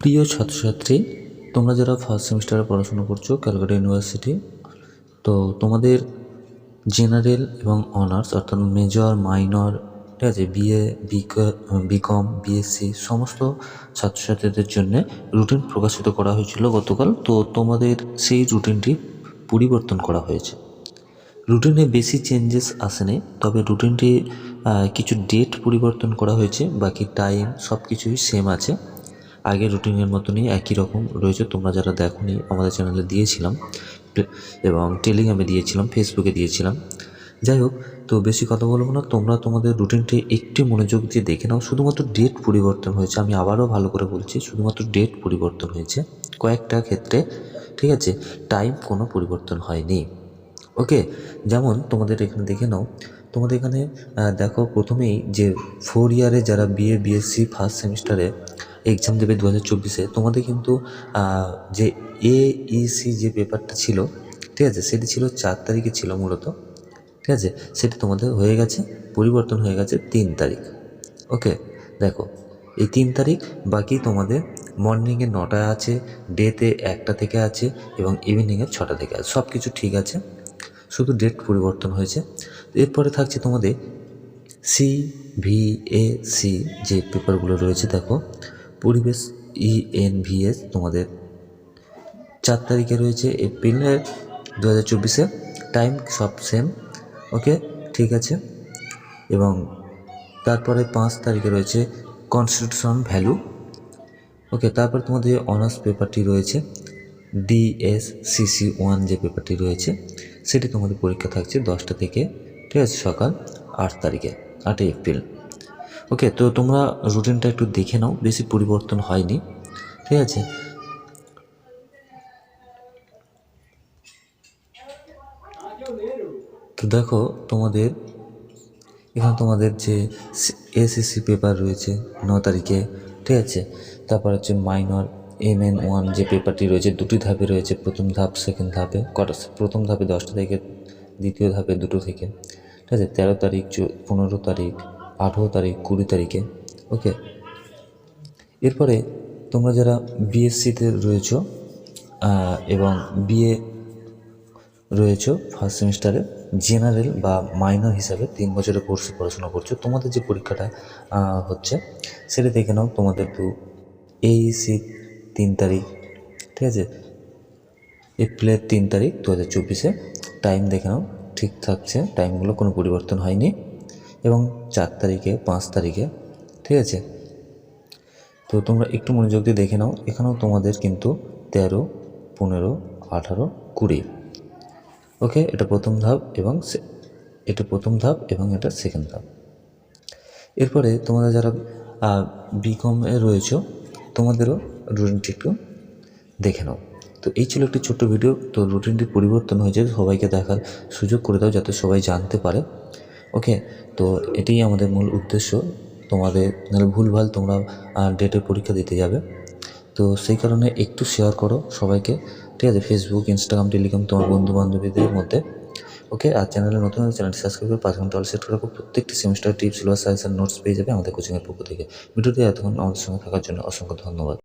প্রিয় ছাত্রছাত্রী, তোমরা যারা ফার্স্ট সেমিস্টারে পড়াশোনা করছ ক্যালকাটা ইউনিভার্সিটি তো তোমাদের জেনারেল এবং অনার্স অর্থাৎ মেজর মাইনর ঠিক আছে বিএ বিকম বিএসসি সমস্ত ছাত্রছাত্রীদের জন্য রুটিন প্রকাশিত করা হয়েছিল গতকাল। তো তোমাদের সেই রুটিনটি পরিবর্তন করা হয়েছে। রুটিনে বেশি চেঞ্জেস আসেনি, তবে রুটিনটি কিছু ডেট পরিবর্তন করা হয়েছে, বাকি টাইম সব কিছুই সেম আছে। আগের রুটিনের মতনই একই রকম রয়েছে, তোমরা যারা দেখোনি আমাদের চ্যানেলে দিয়েছিলাম, এবং টেলিগ্রামে দিয়েছিলাম ফেসবুকে দিয়েছিলাম। যাই হোক, তো বেশি কথা বলব না, তোমরা তোমাদের রুটিনটি একটু মনোযোগ দিয়ে দেখে নাও, শুধুমাত্র ডেট পরিবর্তন হয়েছে, আমি আবারও ভালো করে বলছি, শুধুমাত্র ডেট পরিবর্তন হয়েছে কয়েকটা ক্ষেত্রে, ঠিক আছে? টাইম কোনো পরিবর্তন হয়নি। ওকে যেমন তোমাদের এখানে দেখে নাও। তোমাদের এখানে দেখো প্রথমেই যে ফোর ইয়ারে যারা বিএ বিএসসি ফার্স্ট সেমিস্টারে এক্সাম দেবে দু হাজার চব্বিশে, তোমাদের কিন্তু যে এ ইসি যে পেপারটা ছিল, ঠিক আছে, সেটি ছিল চার তারিখে ছিল মূলত, ঠিক আছে, সেটি তোমাদের হয়ে গেছে, পরিবর্তন হয়ে গেছে তিন তারিখ। ওকে দেখো, এই তিন তারিখ বাকি তোমাদের মর্নিংয়ে নটায় আছে ডেতে একটা থেকে আছে এবং ইভিনিংয়ে ছটা থেকে আছে সব কিছু ঠিক আছে। শুধু ডেট পরিবর্তন হয়েছে। এরপরে থাকছে তোমাদের সি ভি এ সি যে পেপারগুলো রয়েছে, দেখো। পরিবেশ ই এন ভি এস তোমাদের চার তারিখে রয়েছে এপ্রিলের দু হাজার চব্বিশে। টাইম সব সেম ওকে ঠিক আছে? এবং তারপরে পাঁচ তারিখে রয়েছে কনস্টিটিউশন ভ্যালু ওকে তারপর তোমাদের অনার্স পেপারটি রয়েছে ডিএসসিসি ওয়ান যে পেপারটি রয়েছে, সেটি তোমাদের পরীক্ষা থাকছে দশটা থেকে, ঠিক আছে, সকাল আট তারিখে, আটই এপ্রিল। ওকে, তো তোমরা রুটিনটা একটু দেখে নাও, বেশি পরিবর্তন হয়নি, ঠিক আছে? তো দেখো, তোমাদের, এখানে তোমাদের যে এসএসসি পেপার রয়েছে ন তারিখে, ঠিক আছে? তারপর হচ্ছে মাইনর এম এন ওয়ান যে পেপারটি রয়েছে, দুটি ধাপে রয়েছে, প্রথম ধাপ সেকেন্ড ধাপে, কটা প্রথম ধাপে দশটা থেকে দ্বিতীয় ধাপে দুটো থেকে। ঠিক আছে? তেরো তারিখ পনেরো তারিখ, আঠেরো তারিখ, কুড়ি তারিখে। ওকে? এরপরে তোমরা যারা বিএসসিতে রয়েছো এবং বিএ রয়েছো ফার্স্ট সেমিস্টারে জেনারেল বা মাইনর হিসাবে তিন বছরের কোর্সে পড়াশোনা করছ, তোমাদের যে পরীক্ষাটা হচ্ছে, সেটা দেখে নাও, তোমাদের তো এইসি তিন তারিখ, ঠিক আছে? এপ্রিলের তিন তারিখ দু হাজার চব্বিশে। টাইম দেখে নাও, ঠিক থাকছে টাইমগুলো কোনো পরিবর্তন হয়নি। এবং চার তারিখে, পাঁচ তারিখে, ঠিক আছে? তো তোমরা একটু মনোযোগ দিয়ে দেখে নাও, এখানেও তোমাদের কিন্তু তেরো, পনেরো, আঠারো, কুড়ি। ওকে, এটা প্রথম ধাপ এবং এটা প্রথম ধাপ এবং এটা সেকেন্ড ধাপ। এরপরে তোমরা যারা বিকমে রয়েছো, তোমাদেরও রুটিনটি একটু দেখে নাও। তো এই ছিল একটি ছোট্ট ভিডিও তো রুটিনটি পরিবর্তন হয়েছে, সবাইকে দেখার সুযোগ করে দাও যাতে সবাই জানতে পারে। ওকে তো এটাই আমাদের মূল উদ্দেশ্য। তোমাদের নাহলে ভুলভাল তোমরা ডেটের পরীক্ষা দিতে যাবে। তো সেই কারণে একটু শেয়ার করো সবাইকে। ঠিক আছে? ফেসবুক ইনস্টাগ্রাম টেলিগ্রাম তোমার বন্ধু বান্ধবীদের মধ্যে। ওকে আর চ্যানেলে নতুন হলে চ্যানেলটি সাবস্ক্রাইব করে পাঁচ ঘণ্টা সেট করে প্রত্যেকটি semester tips syllabus suggestion notes পেয়ে যাবে আমাদের কোচিংয়ের পক্ষ থেকে। ভিডিওটি এতক্ষণ আমাদের সঙ্গে থাকার জন্য অসংখ্য ধন্যবাদ।